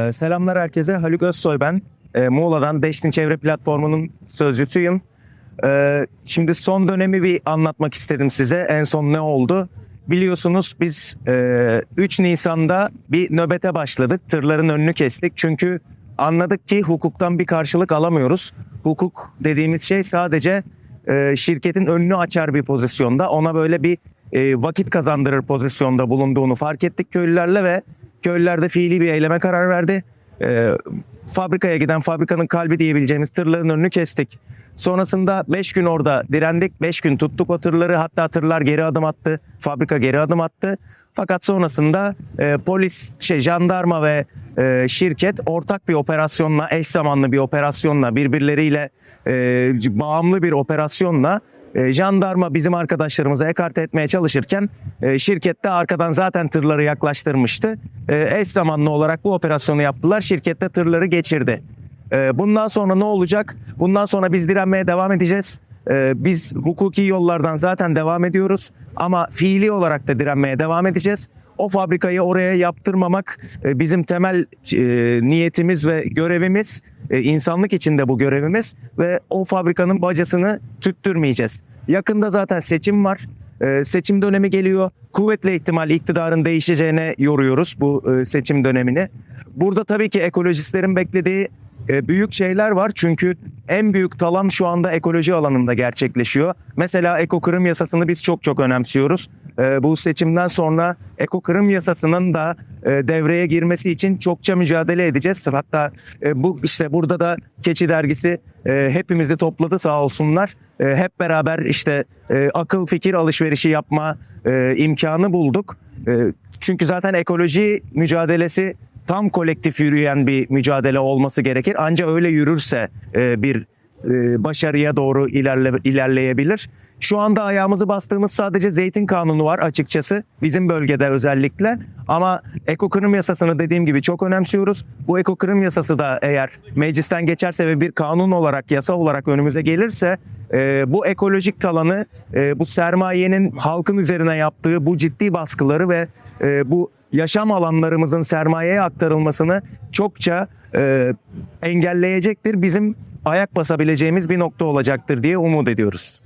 Ee, selamlar herkese. Haluk Özsoy ben. Ee, Muğla'dan Deştin Çevre Platformu'nun sözcüsüyüm. Ee, şimdi son dönemi bir anlatmak istedim size. En son ne oldu? Biliyorsunuz biz e, 3 Nisan'da bir nöbete başladık. Tırların önünü kestik. Çünkü anladık ki hukuktan bir karşılık alamıyoruz. Hukuk dediğimiz şey sadece e, şirketin önünü açar bir pozisyonda. Ona böyle bir e, vakit kazandırır pozisyonda bulunduğunu fark ettik köylülerle ve köylüler de fiili bir eyleme karar verdi. E, fabrikaya giden fabrikanın kalbi diyebileceğimiz tırların önünü kestik. Sonrasında 5 gün orada direndik. 5 gün tuttuk o tırları. Hatta tırlar geri adım attı. Fabrika geri adım attı. Fakat sonrasında e, polis, şey, jandarma ve e, şirket ortak bir operasyonla, eş zamanlı bir operasyonla, birbirleriyle e, bağımlı bir operasyonla e, jandarma bizim arkadaşlarımızı ekarte etmeye çalışırken e, şirket de arkadan zaten tırları yaklaştırmıştı. E, eş zamanlı olarak bu operasyonu yaptılar. Şirket de tırları geçirdi. E, bundan sonra ne olacak? Bundan sonra biz direnmeye devam edeceğiz. E, biz hukuki yollardan zaten devam ediyoruz ama fiili olarak da direnmeye devam edeceğiz. O fabrikayı oraya yaptırmamak e, bizim temel e, niyetimiz ve görevimiz. E, insanlık içinde bu görevimiz ve o fabrikanın bacasını tüttürmeyeceğiz. Yakında zaten seçim var. E, seçim dönemi geliyor. Kuvvetle ihtimal iktidarın değişeceğine yoruyoruz bu seçim dönemini. Burada tabii ki ekolojistlerin beklediği e, büyük şeyler var. Çünkü en büyük talan şu anda ekoloji alanında gerçekleşiyor. Mesela eko kırım yasasını biz çok çok önemsiyoruz. E, bu seçimden sonra eko kırım yasasının da e, devreye girmesi için çokça mücadele edeceğiz. Hatta bu işte burada da Keçi dergisi hepimizi topladı sağ olsunlar. Hep beraber işte akıl fikir alışverişi yapma e, imkanı bulduk. Çünkü zaten ekoloji mücadelesi tam kolektif yürüyen bir mücadele olması gerekir. Ancak öyle yürürse e, bir başarıya doğru ilerle, ilerleyebilir. Şu anda ayağımızı bastığımız sadece zeytin kanunu var açıkçası bizim bölgede özellikle. Ama eko kırım yasasını dediğim gibi çok önemsiyoruz. Bu eko kırım yasası da eğer meclisten geçerse ve bir kanun olarak yasa olarak önümüze gelirse e, bu ekolojik talanı e, bu sermayenin halkın üzerine yaptığı bu ciddi baskıları ve e, bu yaşam alanlarımızın sermayeye aktarılmasını çokça e, engelleyecektir. Bizim ayak basabileceğimiz bir nokta olacaktır diye umut ediyoruz.